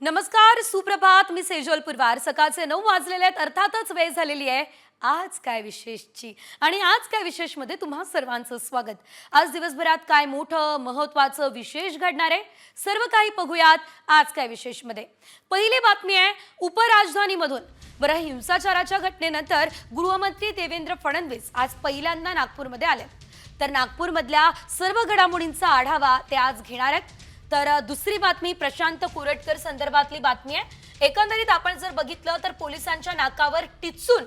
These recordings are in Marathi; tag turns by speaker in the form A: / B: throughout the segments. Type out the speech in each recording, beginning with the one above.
A: नमस्कार सुप्रभात. मी सेजल पुरवार. सकाळचे नऊ वाजलेले आहेत. अर्थातच वेळ झालेली आहे. आज काय विशेषची? आणि आज काय विशेषमध्ये तुम्हा सर्वांचं स्वागत. आज दिवसभरात काय मोठं महत्वाचं विशेष घडणार आहे? सर्व काही बघूयात आज काय विशेषमध्ये. पहिली बातमी आहे उपराजधानीमधून. बरं हिंसाचाराच्या घटनेनंतर गृहमंत्री देवेंद्र फडणवीस आज पहिल्यांदा नागपूरमध्ये आले. तर नागपूरमधल्या सर्व घडामोडींचा आढावा ते आज घेणार आहेत. तर दुसरी बातमी प्रशांत कोरटकर संदर्भातली बातमी आहे. एकंदरीत आपण जर बघितलं तर पोलिसांच्या नाकावर टिचून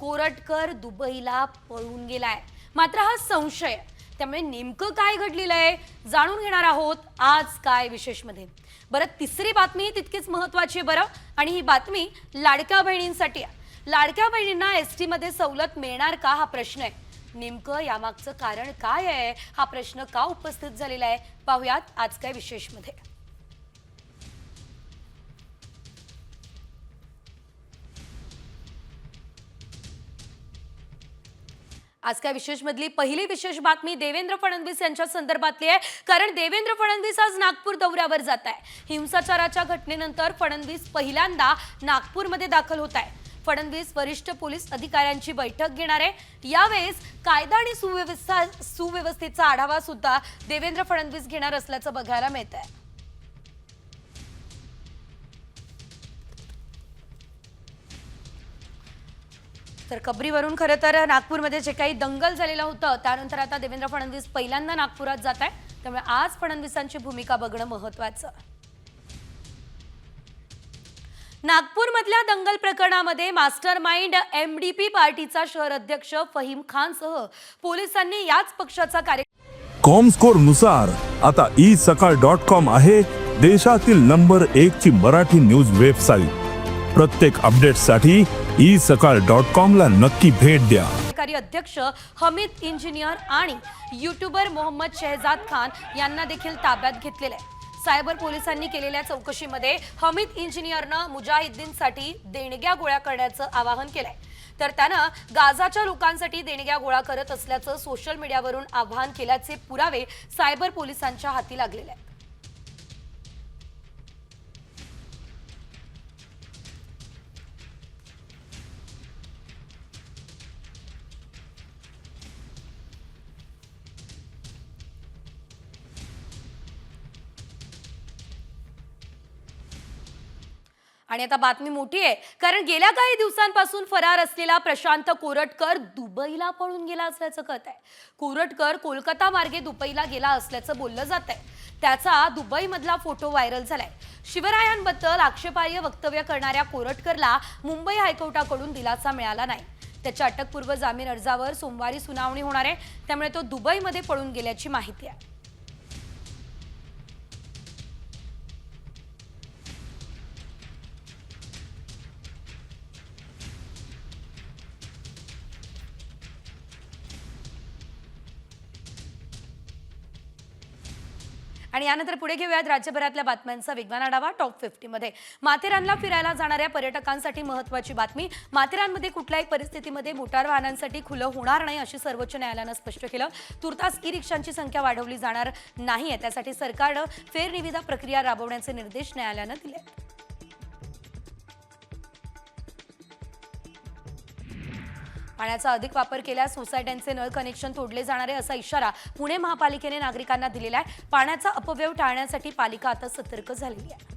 A: कोरटकर दुबईला पळून गेलाय. मात्र हा संशय त्यामुळे नेमकं काय घडलेलं आहे जाणून घेणार आहोत आज काय विशेषमध्ये. बरं तिसरी बातमी तितकीच महत्वाची आहे बरं. आणि ही बातमी लाडक्या बहिणींसाठी आहे. लाडक्या बहिणींना एसमध्ये सवलत मिळणार का हा प्रश्न आहे. नेमकं यामागचं कारण काय आहे? हा प्रश्न का उपस्थित झालेला आहे? पाहुयात आज काय विशेषमध्ये. आज काय विशेष मधली पहिली विशेष बातमी देवेंद्र फडणवीस यांच्या संदर्भातली आहे. कारण देवेंद्र फडणवीस आज नागपूर दौऱ्यावर जात आहे. हिंसाचाराच्या घटनेनंतर फडणवीस पहिल्यांदा नागपूरमध्ये दाखल होत आहे. फडणवीस वरिष्ठ पोलीस अधिकाऱ्यांची बैठक घेणार आहे. यावेळेस कायदा आणि सुव्यवस्था सुव्यवस्थेचा आढावा सुद्धा देवेंद्र फडणवीस घेणार असल्याचं बघायला मिळत आहे तर कबरीवरून खरं तर नागपूरमध्ये जे काही दंगल झालेलं होतं त्यानंतर आता देवेंद्र फडणवीस पहिल्यांदा नागपुरात जात आहे त्यामुळे आज फडणवीसांची भूमिका बघणं महत्वाचं नागपूरमधल्या दंगल प्रकरणामध्ये मास्टर माइंड एमडीपी पार्टीचा शहर अध्यक्ष फहीम खानसह पोलिसांनी याच पक्षाचा कार्य
B: कॉमस्कोरनुसार आता ई सकाळ डॉट कॉम आहे देशातील नंबर एक ची मराठी न्यूज वेबसाईट. प्रत्येक अपडेटसाठी ई सकाळ डॉट कॉम ला नक्की भेट द्या.
A: कार्यकारी अध्यक्ष हमीद इंजिनियर आणि युट्यूबर मोहम्मद शहजाद खान यांना देखील ताब्यात घेतलेलं आहे. सायबर पोलिसांनी केलेल्या चौकशीमध्ये हमीद इंजिनियरनं मुजाहिद्दीनसाठी देणग्या गोळ्या करण्याचं आवाहन केलंय. तर त्यानं गाझाच्या लोकांसाठी देणग्या गोळा करत असल्याचं सोशल मीडियावरून आवाहन केल्याचे पुरावे सायबर पोलिसांच्या हाती लागलेले आहेत. आणि आता बातमी मोठी आहे. कारण गेल्या काही दिवसांपासून फरार असलेला प्रशांत कोरटकर दुबईला पळून गेला असल्याचं कळत आहे. कोरटकर कोलकाता मार्गे दुबईला गेला असल्याचं बोललं जात आहे. त्याचा दुबईमधला फोटो व्हायरल झालाय. शिवरायांबद्दल आक्षेपार्ह वक्तव्य करणाऱ्या कोरटकरला मुंबई हायकोर्टाकडून दिलासा मिळाला नाही. त्याच्या अटकपूर्व जामीन अर्जावर सोमवारी सुनावणी होणार आहे. त्यामुळे तो दुबईमध्ये पळून गेल्याची माहिती आहे. आणि यानंतर पुढे घेऊयात राज्यभरातल्या बातम्यांचा वेगवान आढावा टॉप फिफ्टीमध्ये. माथेरानला फिरायला जाणाऱ्या पर्यटकांसाठी महत्वाची बातमी. माथेरानमध्ये कुठल्याही परिस्थितीमध्ये मोटार वाहनांसाठी खुलं होणार नाही अशी सर्वोच्च न्यायालयानं स्पष्ट केलं. तुर्तास ई रिक्षांची संख्या वाढवली जाणार नाहीये. त्यासाठी सरकारनं फेरनिविदा प्रक्रिया राबवण्याचे निर्देश न्यायालयानं दिले. पाण्याचा अधिक वापर केल्यास सोसायट्यांचे नळ कनेक्शन तोडले जाणार आहे असा इशारा पुणे महापालिकेने नागरिकांना दिलेला आहे. पाण्याचा अपव्यय टाळण्यासाठी पालिका आता सतर्क झालेली आहे.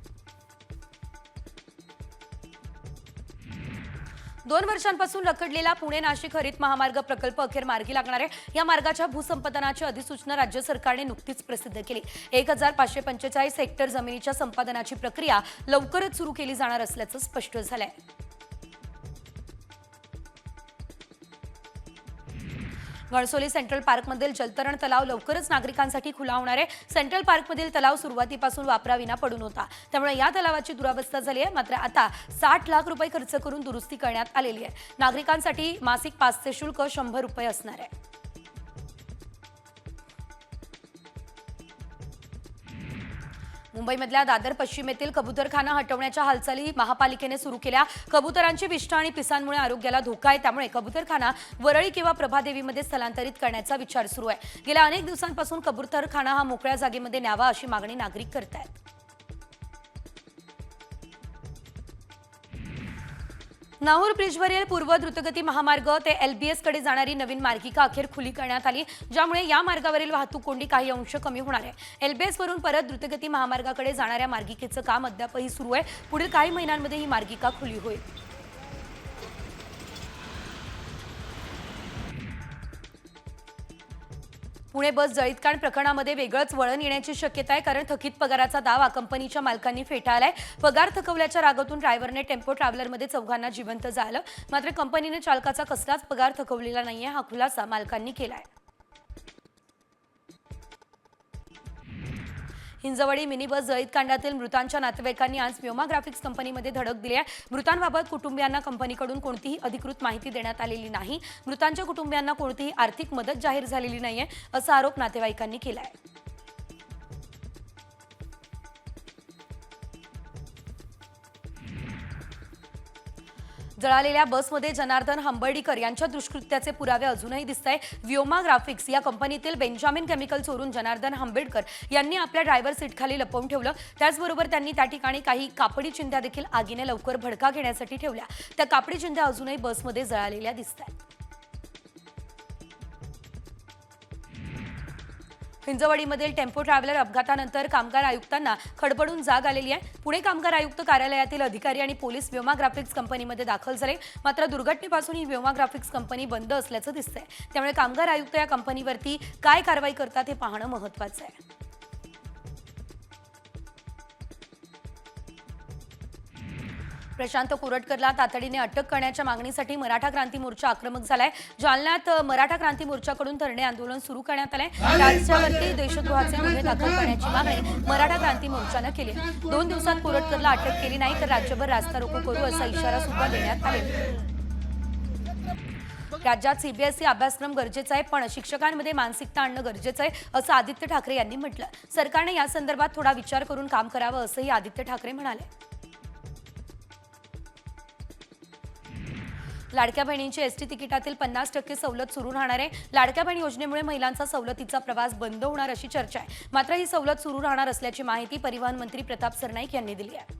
A: दोन वर्षांपासून रखडलेला पुणे नाशिक हरित महामार्ग प्रकल्प अखेर मार्गी लागणार आहे. या मार्गाच्या भूसंपादनाची अधिसूचना राज्य सरकारने नुकतीच प्रसिद्ध केली. एक हजार पाचशे पंचेचाळीस हेक्टर जमिनीच्या संपादनाची प्रक्रिया लवकरच सुरू केली जाणार असल्याचं स्पष्ट झालंय. घणसोली सेंट्रल पार्कमधील जलतरण तलाव लवकरच नागरिकांसाठी खुला होणार आहे. सेंट्रल पार्कमधील तलाव सुरुवातीपासून वापराविना पडून होता. त्यामुळे या तलावाची दुरावस्था झाली आहे. मात्र आता साठ लाख रुपये खर्च करून दुरुस्ती करण्यात आलेली आहे. नागरिकांसाठी मासिक पासचे शुल्क शंभर रुपये असणार आहे. मुंबईमधल्या दादर पश्चिमेतील कबुतरखाना हटवण्याच्या हालचाली महापालिकेने सुरू केल्या. कबुतरांची विष्ट आणि पिसांमुळे आरोग्याला धोका आहे. त्यामुळे कबुतरखाना वरळी किंवा प्रभादेवीमध्ये स्थलांतरित करण्याचा विचार सुरू आहे. गेल्या अनेक दिवसांपासून कबुतरखाना हा मोकळ्या जागेमध्ये न्यावा अशी मागणी नागरिक करतायत. नाहूर ब्रिजवरील पूर्व द्रुतगती महामार्ग ते एलबीएसकडे जाणारी नवीन मार्गिका अखेर खुली करण्यात आली ज्यामुळे या मार्गावरील वाहतूक कोंडी काही अंश कमी होणार आहे. एलबीएस वरून परत द्रुतगती महामार्गाकडे जाणाऱ्या मार्गिकेचं काम अद्यापही सुरू आहे. पुढील काही महिन्यांमध्ये ही मार्गिका खुली होईल. पुणे बस जळीतकांड प्रकरणामध्ये वेगळंच वळण येण्याची शक्यता आहे कारण थकीत पगाराचा दावा कंपनीच्या मालकांनी फेटाळलाय. पगार थकवल्याच्या रागातून ड्रायव्हरने टेम्पो ट्रॅव्हलरमध्ये चौघांना जिवंत जाळलं मात्र कंपनीने चालकाचा कसलाच पगार थकवलेला नाहीये हा खुलासा मालकांनी केलाय. हिंजवडी मिनी बस जळीतकांडातील मृतांच्या नातेवाईकांनी आज व्योमा ग्राफिक्स कंपनीमध्ये धडक दिली आहे. मृतांबाबत कुटुंबियांना कंपनीकडून कोणतीही अधिकृत माहिती देण्यात आलेली नाही. मृतांच्या कुटुंबियांना कोणतीही आर्थिक मदत जाहीर झालेली नाहीये असा आरोप नातेवाईकांनी केला आहे जळालेल्या बसमध्ये जनार्दन हंबर्डीकर यांच्या दुष्कृत्याचे पुरावे अजूनही दिसत आहे व्योमा ग्राफिक्स या कंपनीतील बेंजामिन केमिकल चोरून जनार्दन हंबेडकर यांनी आपल्या ड्रायव्हर सीटखाली लपवून ठेवलं. त्याचबरोबर त्यांनी त्या ठिकाणी काही कापडी चिंध्या देखील आगीने लवकर भडका घेण्यासाठी ठेवल्या. त्या कापडी चिंध्या अजूनही बसमध्ये जळालेल्या दिसत आहेत हिंजवडीमधील टेम्पो ट्रॅव्हलर अपघातानंतर कामगार आयुक्तांना खडबडून जाग आलेली आहे. पुणे कामगार आयुक्त कार्यालयातील अधिकारी आणि पोलीस व्योमा ग्राफिक्स कंपनीमध्ये दाखल झाले. मात्र दुर्घटनेपासून ही व्योमा ग्राफिक्स कंपनी बंद असल्याचं दिसतंय. त्यामुळे कामगार आयुक्त या कंपनीवरती काय कारवाई करतात हे पाहणं महत्वाचं आहे. प्रशांत कोरटकरला तातडीने अटक करण्याच्या मागणीसाठी मराठा क्रांती मोर्चा आक्रमक झालाय. जालन्यात मराठा क्रांती मोर्चाकडून धरणे आंदोलन सुरू करण्यात आलंय. राज्यावरती देशद्रोहाचे गुन्हे दाखल करण्याची मागणी मराठा क्रांती मोर्चानं केली दोन दिवसात कोरटकरला अटक केली नाही तर राज्यभर रास्ता रोको करू असा इशारा सुद्धा देण्यात आला राज्यात सीबीएसई अभ्यासक्रम गरजेचा आहे पण शिक्षकांमध्ये मानसिकता आणणं गरजेचं आहे असं आदित्य ठाकरे यांनी म्हटलं. सरकारने या संदर्भात थोडा विचार करून काम करावं असंही आदित्य ठाकरे म्हणाले. लाडक्या बहिणींची एसटी तिकिटातील पन्नास टक्के सवलत सुरू राहणार आहे. लाडक्या बहीण योजनेमुळे महिलांचा सवलतीचा प्रवास बंद होणार अशी चर्चा आहे. मात्र ही सवलत सुरू राहणार असल्याची माहिती परिवहन मंत्री प्रताप सरनाईक यांनी दिली आहे.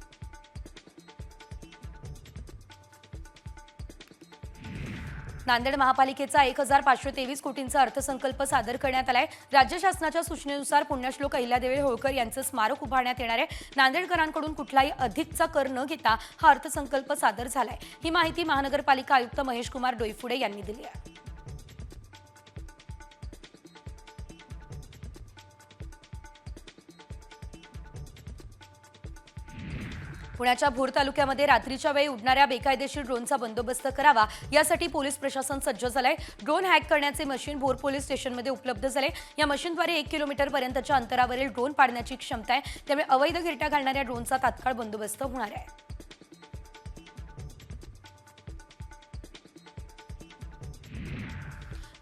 A: नांदेड महापालिकेचा एक हजार पाचशे तेवीस कोटींचा अर्थसंकल्प सादर करण्यात आलाय. राज्य शासनाच्या सूचनेनुसार पुण्यश्लोक अहिल्यादेवी होळकर यांचं स्मारक उभारण्यात येणार आहे. नांदेडकरांकडून कुठलाही अधिकचा कर न घेता हा अर्थसंकल्प सादर झालाय. ही माहिती महानगरपालिका आयुक्त महेश कुमार डोईफुडे यांनी दिली आहे. पुण्याच्या भोर तालुक्यामध्ये रात्रीच्या वेळी उडणाऱ्या बेकायदेशीर ड्रोनचा बंदोबस्त करावा यासाठी पोलीस प्रशासन सज्ज झालंय. ड्रोन हॅक करण्याचे मशीन भोर पोलीस स्टेशनमध्ये उपलब्ध झाले. या मशीनद्वारे एक किलोमीटर पर्यंतच्या अंतरावरील ड्रोन पाडण्याची क्षमता आहे. त्यामुळे अवैध गिरट्या घालणाऱ्या ड्रोनचा तात्काळ बंदोबस्त होणार आहे.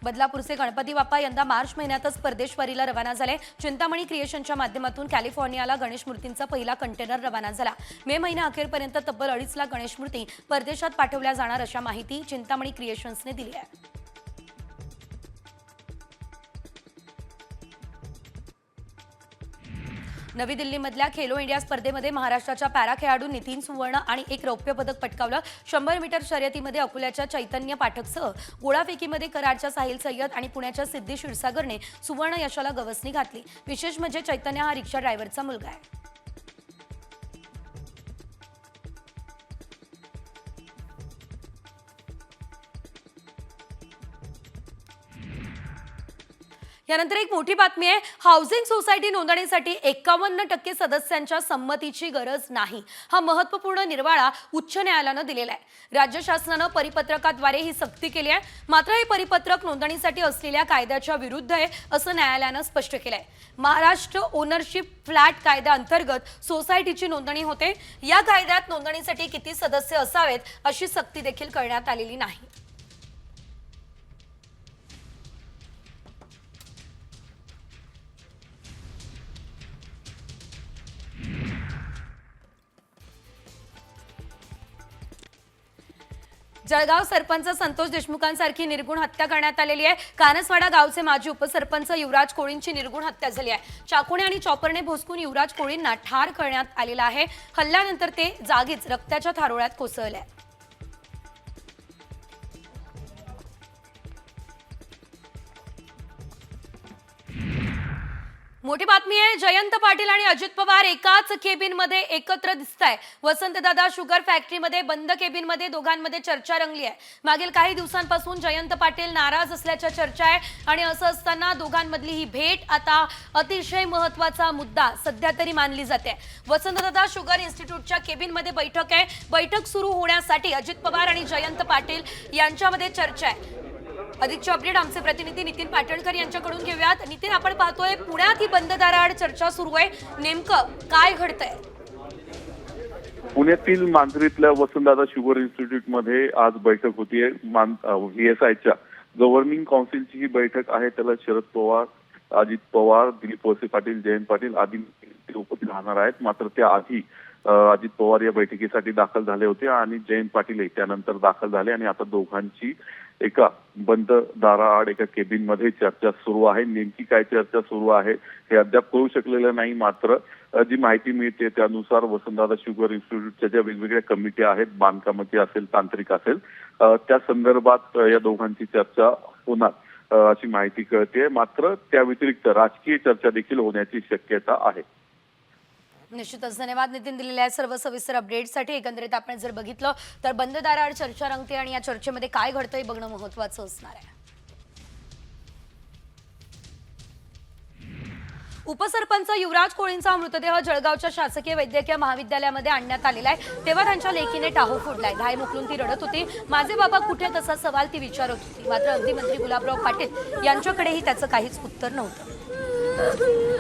A: बदलापूरचे गणपती बाप्पा यंदा मार्च महिन्यातच परदेशवारीला रवाना झाले. चिंतामणी क्रिएशनच्या माध्यमातून कॅलिफोर्नियाला गणेश मूर्तींचा पहिला कंटेनर रवाना झाला. मे महिन्या अखेरपर्यंत तब्बल अडीच लाख गणेश मूर्ती परदेशात पाठवल्या जाणार अशा माहिती चिंतामणी क्रिएशन्सने दिली आहे. नवी दिल्लीमधल्या खेलो इंडिया स्पर्धेमध्ये महाराष्ट्राच्या पॅरा खेळाडू नितीन सुवर्ण आणि एक रौप्य पदक पटकावलं. शंभर मीटर शर्यतीमध्ये अकोल्याच्या चैतन्य पाठकसह गोळाफेकीमध्ये कराडच्या साहिल सय्यद आणि पुण्याच्या सिद्धी क्षीरसागरने सुवर्ण यशाला गवसणी घातली. विशेष म्हणजे चैतन्य हा रिक्षा ड्रायव्हरचा मुलगा आहे. यानंतर एक मोठी बातमी आहे हाऊसिंग सोसायटी नोंदणीसाठी एकावन्न टक्के सदस्यांच्या संमतीची गरज नाही. हा महत्त्वपूर्ण निर्वाळा उच्च न्यायालयानं दिलेला आहे. राज्य शासनानं परिपत्रकाद्वारे ही सक्ती केली आहे. मात्र हे परिपत्रक नोंदणीसाठी असलेल्या कायद्याच्या विरुद्ध आहे असं न्यायालयानं स्पष्ट केलं आहे महाराष्ट्र ओनरशिप फ्लॅट कायद्याअंतर्गत सोसायटीची नोंदणी होते. या कायद्यात नोंदणीसाठी किती सदस्य असावेत अशी सक्ती देखील करण्यात आलेली नाही. जळगाव सरपंच संतोष देशमुखांसारखी निर्गुण हत्या करण्यात आलेली आहे. कानसवाडा गावचे माजी उपसरपंच युवराज कोळींची निर्गुण हत्या झाली आहे. चाकुणे आणि चॉपरने भोसकून युवराज कोळींना ठार करण्यात आलेला आहे. हल्ल्यानंतर ते जागीच रक्ताच्या थारोळ्यात कोसळले जयंत पाटील आणि अजित पवार एकाच केबिनमध्ये एकत्र दिसत आहे वसंतदादा शुगर फॅक्टरीमध्ये बंद केबिनमध्ये दोघांमध्ये चर्चा रंगली आहे. मागील काही दिवसांपासून जयंत पाटील नाराज असल्याच्या चर्चा आहे आणि असं असताना दोघांमधली ही भेट आता अतिशय महत्त्वाचा मुद्दा सध्या तरी मानली जाते. वसंतदादा शुगर इन्स्टिट्यूटच्या केबिनमध्ये बैठक आहे. बैठक सुरू होण्यासाठी अजित पवार आणि जयंत पाटील यांच्यामध्ये चर्चा आहे. अधिकचे अपडेट आमचे प्रतिनिधी नितीन पाटणकर यांच्याकडून घेऊयात. नितीन आपण पाहतोय पुण्यात ही बंद दाराआड चर्चा सुरू आहे. नेमकं काय घडतंय?
C: पुण्यातील मांजरीतल्या वसंतदादा शुगर इन्स्टिट्यूटमध्ये आज बैठक होतीये व्हीएसआयच्या गव्हर्निंग काउन्सिलची ही बैठक आहे. त्याला शरद पवार अजित पवार दिलीप वळसे पाटील जयंत पाटील आदी उपस्थित राहणार आहेत. मात्र त्याआधी अजित पवार या बैठकीसाठी दाखल झाले होते आणि जयंत पाटीलही त्यानंतर दाखल झाले आणि आता दोघांची एका बंद दाराआड एका केबिनमध्ये चर्चा सुरू आहे. नेमकी काय चर्चा सुरू आहे हे अद्याप कळू शकलेलं नाही. मात्र जी माहिती मिळते त्यानुसार वसंतदादा शुगर इन्स्टिट्यूटच्या ज्या वेगवेगळ्या कमिटी आहेत बांधकामाची असेल तांत्रिक असेल त्या संदर्भात या दोघांची चर्चा होणार अशी माहिती कळते मात्र त्या व्यतिरिक्त राजकीय चर्चा देखील होण्याची शक्यता आहे.
A: निश्चितच धन्यवाद नितीन दिलेल्या सर्व सविस्तर अपडेटसाठी एकंदरीत आपण जर बघितलं तर बंद दाराआड चर्चा रंगते आणि या चर्चेमध्ये काय घडतं हे बघणं महत्वाचं असणार आहे. उपसरपंच युवराज कोळींचा मृतदेह जळगावच्या शासकीय वैद्यकीय महाविद्यालयामध्ये आणण्यात आलेला आहे. तेव्हा त्यांच्या लेकीने टाहो फोडलाय. घाय मोकलून ती रडत होती. माझे बाबा कुठे तसा सवाल ती विचारत होती. मात्र अगदी मंत्री गुलाबराव पाटील यांच्याकडेही त्याचं काहीच उत्तर नव्हतं.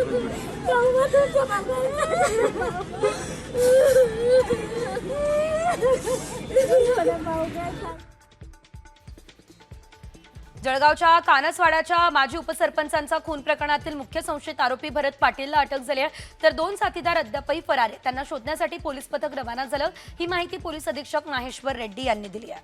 A: जळगावच्या कानसवाड्याच्या माजी उपसरपंचांचा खून प्रकरणातील मुख्य संशयित आरोपी भरत पाटीलला अटक झाली आहे. तर दोन साथीदार अद्यापही फरार आहेत. त्यांना शोधण्यासाठी पोलीस पथक रवाना झालं. ही माहिती पोलीस अधीक्षक माहेश्वर रेड्डी यांनी दिली आहे.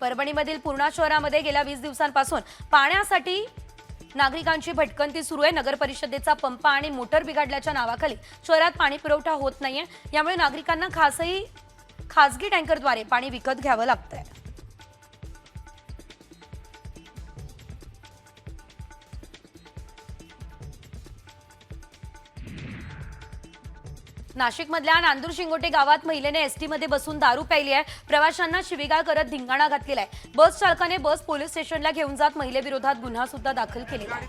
A: परभणीमधील पूर्णा शहरामध्ये गेल्या वीस दिवसांपासून पाण्यासाठी नागरिकांची भटकंती सुरू आहे. नगर परिषदेचा पंप आणि मोटर बिघडल्याच्या नावाखाली शहरात पाणी पुरवठा होत नाहीये. यामुळे नागरिकांना खासही खासगी टँकरद्वारे पाणी विकत घ्यावं लागतंय. नाशिकमधल्या नांदूर शिंगोटे गावात महिलेने एसटी मध्ये बसून दारू प्यायली आहे. प्रवाशांना शिवीगाळ करत धिंगाणा घातलेला आहे. बस चालकाने बस पोलीस स्टेशनला घेऊन जात महिलेविरोधात गुन्हा सुद्धा दाखल केलेला आहे.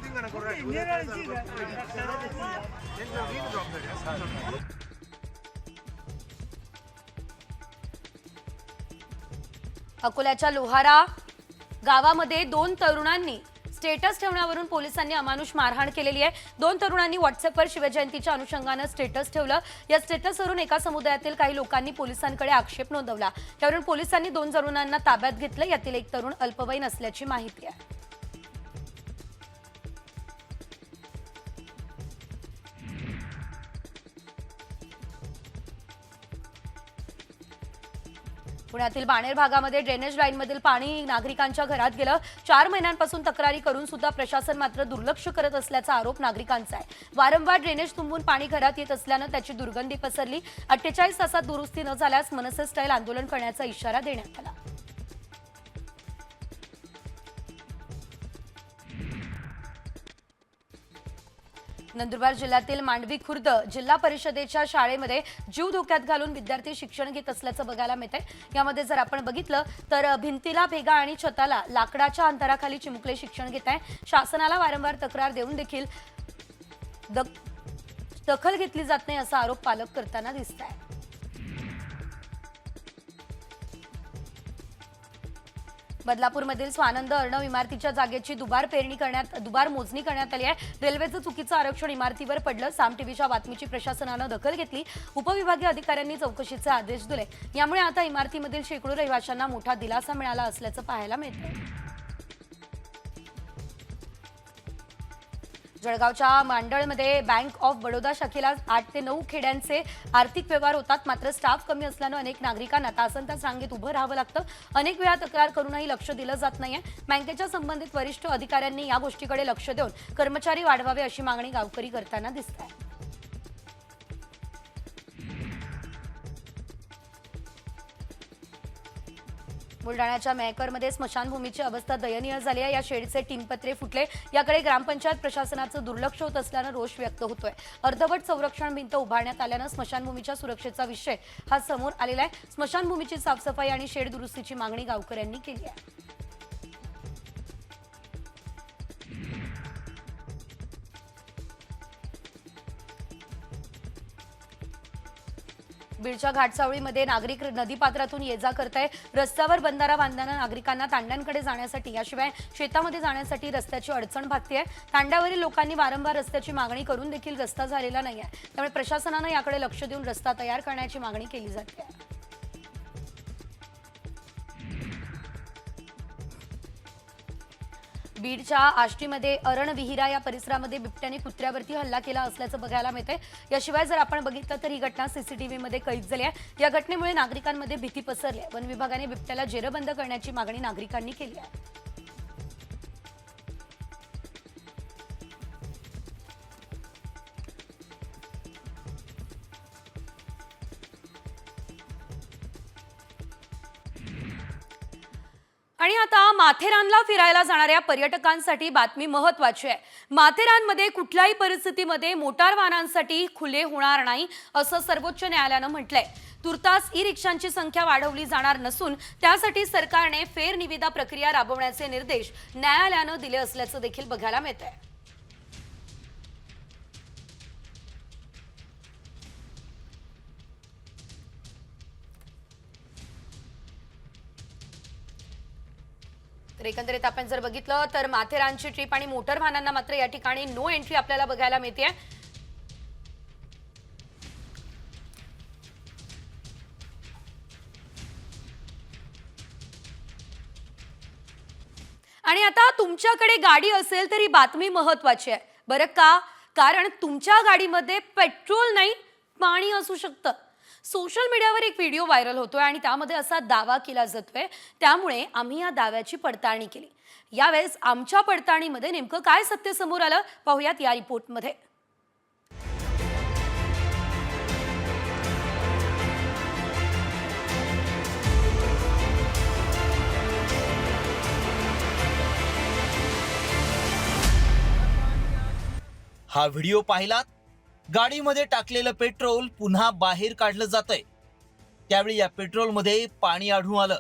A: अकोल्याच्या लोहारा गावामध्ये दोन तरुणांनी स्टेटस ठेवण्यावरून पोलिसांनी अमानुष मारहाण केलेली आहे. दोन तरुणांनी व्हॉट्सअपवर शिवजयंतीच्या अनुषंगानं स्टेटस ठेवलं. या स्टेटसवरून एका समुदायातील काही लोकांनी पोलिसांकडे आक्षेप नोंदवला. त्यावरून पोलिसांनी दोन तरुणांना ताब्यात घेतलं. यातील एक तरुण अल्पवयीन असल्याची माहिती आहे. पुण्यातील बाणेर भागामध्ये ड्रेनेज लाईनमधील पाणी नागरिकांच्या घरात गेलं. चार महिन्यांपासून तक्रारी करून सुद्धा प्रशासन मात्र दुर्लक्ष करत असल्याचा आरोप नागरिकांचा आहे. वारंवार ड्रेनेज तुंबून पाणी घरात येत असल्यानं त्याची दुर्गंधी पसरली. अठ्ठेचाळीस तासात दुरुस्ती न झाल्यास मनसे स्टाईल आंदोलन करण्याचा इशारा देण्यात आला. नंदुरबार जिल्ह्यातील मांडवी खुर्द जिल्हा परिषदेच्या शाळेमध्ये जीव धोक्यात घालून विद्यार्थी शिक्षण घेत असल्याचं बघायला मिळतंय. यामध्ये जर आपण बघितलं तर भिंतीला भेगा आणि छताला लाकडाच्या अंतराखाली चिमुकले शिक्षण घेत आहे शासनाला वारंवार तक्रार देऊन देखील दखल घेतली जात नाही असा आरोप पालक करताना दिसत आहे बदलापूरमधील स्वानंद अर्णव इमारतीच्या जागेची दुबार पेरणी करण्यात दुबार मोजणी करण्यात आली आहे. रेल्वेचं चुकीचं आरक्षण इमारतीवर पडलं. साम टीव्हीच्या बातमीची प्रशासनानं दखल घेतली. उपविभागीय अधिकाऱ्यांनी चौकशीचे आदेश दिले. यामुळे आता इमारतीमधील शेकडो रहिवाशांना मोठा दिलासा मिळाला असल्याचं पाहायला मिळतंय. जळगावच्या मांडळमध्ये बँक ऑफ बडोदा शाखेला आठ ते नऊ खेड्यांचे आर्थिक व्यवहार होतात. मात्र स्टाफ कमी असल्यानं अनेक नागरिकांना तासन तास रांगेत उभं राहावं लागतं. अनेक वेळा तक्रार करूनही लक्ष दिलं जात नाहीये. बँकेच्या संबंधित वरिष्ठ अधिकाऱ्यांनी या गोष्टीकडे लक्ष देऊन कर्मचारी वाढवावे अशी मागणी गावकरी करताना दिसत आहे बुलढाण्याच्या मेहकरमध्ये स्मशानभूमीची अवस्था दयनीय झाली आहे. या शेडचे टिनपत्रे फुटले. याकडे ग्रामपंचायत प्रशासनाचं दुर्लक्ष होत असल्यानं रोष व्यक्त होतोय. अर्धवट संरक्षण भिंत उभारण्यात आल्यानं स्मशानभूमीच्या सुरक्षेचा विषय हा समोर आलेला आहे. स्मशानभूमीची साफसफाई आणि शेड दुरुस्तीची मागणी गावकऱ्यांनी केली आहे. बीडच्या घाटसावळीमध्ये नागरिक नदीपात्रातून ये जा करत आहे रस्त्यावर बंधारा बांधल्यानं नागरिकांना तांड्यांकडे जाण्यासाठी याशिवाय शेतामध्ये जाण्यासाठी रस्त्याची अडचण भागते आहे तांड्यावरील लोकांनी वारंवार रस्त्याची मागणी करून देखील रस्ता झालेला नाही आहे त्यामुळे प्रशासनानं याकडे लक्ष देऊन रस्ता तयार करण्याची मागणी केली जाते. बीडच्या आष्टीमध्ये अरण विहिरा या परिसरामध्ये बिबट्याने कुत्र्यावरती हल्ला केला असल्याचं बघायला मिळतंय. याशिवाय जर आपण बघितलं तर ही घटना सीसीटीव्हीमध्ये कैद झाली आहे. या घटनेमुळे नागरिकांमध्ये भीती पसरली आहे. वन विभागाने बिबट्याला जेरबंद करण्याची मागणी नागरिकांनी केली आहे. माथेरानला फिरायला जाणाऱ्या पर्यटकांसाठी बातमी महत्वाची आहे. माथेरानमध्ये कुठल्याही परिस्थितीमध्ये मोटार वाहनांसाठी खुले होणार नाही असं सर्वोच्च न्यायालयानं म्हटलंय. तुर्तास ई रिक्षांची संख्या वाढवली जाणार नसून त्यासाठी सरकारने फेरनिविदा प्रक्रिया राबवण्याचे निर्देश न्यायालयानं दिले असल्याचं देखील बघायला मिळत आहे तर एकंदरीत आपण जर बघितलं तर माथेरानची ट्रिप आणि मोटर वाहनांना मात्र या ठिकाणी नो एंट्री आपल्याला बघायला मिळते आणि आता तुमच्याकडे गाडी असेल तर ही बातमी महत्वाची आहे. बरं का? कारण तुमच्या गाडीमध्ये पेट्रोल नाही पाणी असू शकतं. सोशल मीडियावर एक व्हिडिओ व्हायरल होतोय आणि त्यामध्ये असा दावा केला जातोय. त्यामुळे आम्ही या दाव्याची पडताळणी केली. यावेळेस आमच्या पडताळणीमध्ये नेमकं काय सत्य समोर आलं? पाहूयात या रिपोर्टमध्ये.
D: हा व्हिडिओ पाहिलात? गाडीमध्ये टाकलेलं पेट्रोल पुन्हा बाहेर काढलं जातंय. त्यावेळी या पेट्रोलमध्ये पाणी आढळून आलं.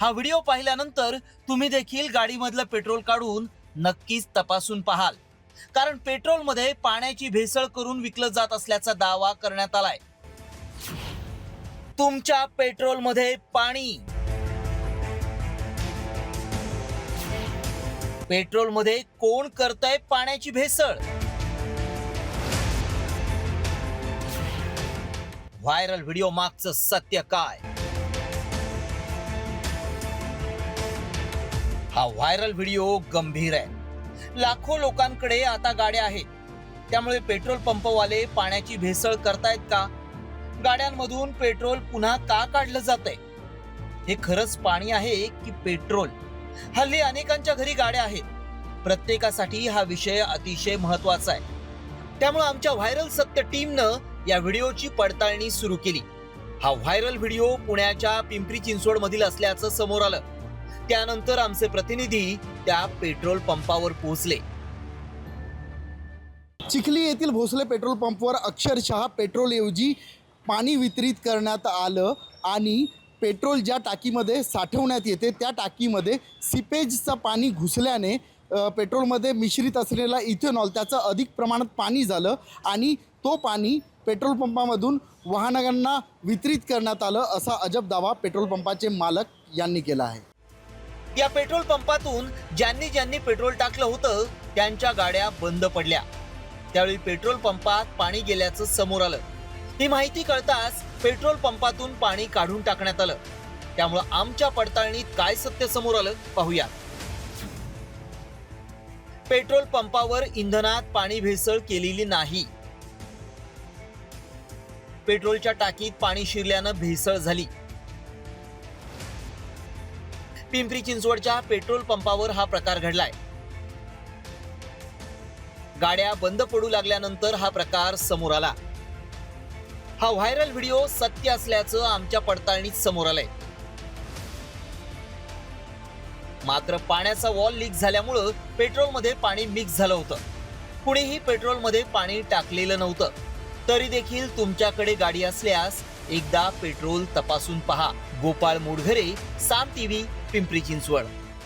D: हा व्हिडिओ पाहिल्यानंतर तुम्ही देखील गाडीमधलं पेट्रोल काढून नक्कीच तपासून पाहाल. कारण पेट्रोलमध्ये पाण्याची भेसळ करून विकलं जात असल्याचा दावा करण्यात आलाय. तुमच्या पेट्रोलमध्ये पाणी. पेट्रोलमध्ये कोण करतंय पाण्याची भेसळ? व्हायरल व्हिडिओ मागचं सत्य काय? हा व्हायरल व्हिडिओ गंभीर आहे. लाखो लोकांकडे आता गाड्या आहेत. त्यामुळे पेट्रोल पंपवाले पाण्याची भेसळ करतायत का? गाड्यांमधून पेट्रोल पुन्हा का काढलं जातंय? हे खरंच पाणी आहे की पेट्रोल? हल्ली अनेकांच्या घरी गाड्या आहेत. प्रत्येकासाठी हा विषय अतिशय महत्त्वाचा आहे. त्यामुळे आमच्या व्हायरल सत्य टीमनं या व्हिडिओची पडताळणी सुरू केली. हा व्हायरल व्हिडिओ पुण्याच्या पिंपरी चिंचवड मधील असल्याचं समोर आलं. त्यानंतर आमचे प्रतिनिधी त्या पेट्रोल पंपावर पोहोचले.
E: चिखली येथील भोसले पेट्रोल पंपवर अक्षरशः पेट्रोलऐवजी पाणी वितरित करण्यात आलं आणि पेट्रोल ज्या टाकीमध्ये साठवण्यात येते त्या टाकीमध्ये सिपेजचं पाणी घुसल्याने पेट्रोलमध्ये मिश्रित असलेला इथेनॉल त्याचं अधिक प्रमाणात पाणी झालं आणि तो पाणी पेट्रोल पंपामधून वाहनांना वितरित करण्यात आलं असा अजब दावा पेट्रोल पंपाचे मालक यांनी केला आहे.
D: या पेट्रोल पंपातून ज्यांनी ज्यांनी पेट्रोल टाकलं होतं त्यांच्या गाड्या बंद पडल्या. त्यावेळी पेट्रोल पंपात पाणी गेल्याचं समोर आलं. ही माहिती कळताच पेट्रोल पंपातून पाणी काढून टाकण्यात आलं. त्यामुळं आमच्या पडताळणीत काय सत्य समोर आलं पाहूया. पेट्रोल पंपावर इंधनात पाणी भेसळ केलेली नाही. पेट्रोलच्या टाकीत पाणी शिरल्यानं भेसळ झाली. पिंपरी चिंचवडच्या पेट्रोल पंपावर हा प्रकार घडलाय. गाड्या बंद पडू लागल्यानंतर हा प्रकार समोर आला. हा व्हायरल व्हिडिओ सत्य असल्याचं आमच्या पडताळणीत समोर आलंय. मात्र पाण्याचा वॉल लीक झाल्यामुळं पेट्रोलमध्ये पाणी मिक्स झालं होतं. कुणीही पेट्रोलमध्ये पाणी टाकलेलं नव्हतं. तरी देखील तुमच्याकडे गाडी असल्यास एकदा पेट्रोल तपासून पहा. गोपाळ मोडघरे साम टीव्ही पिंपरी चिंचवड.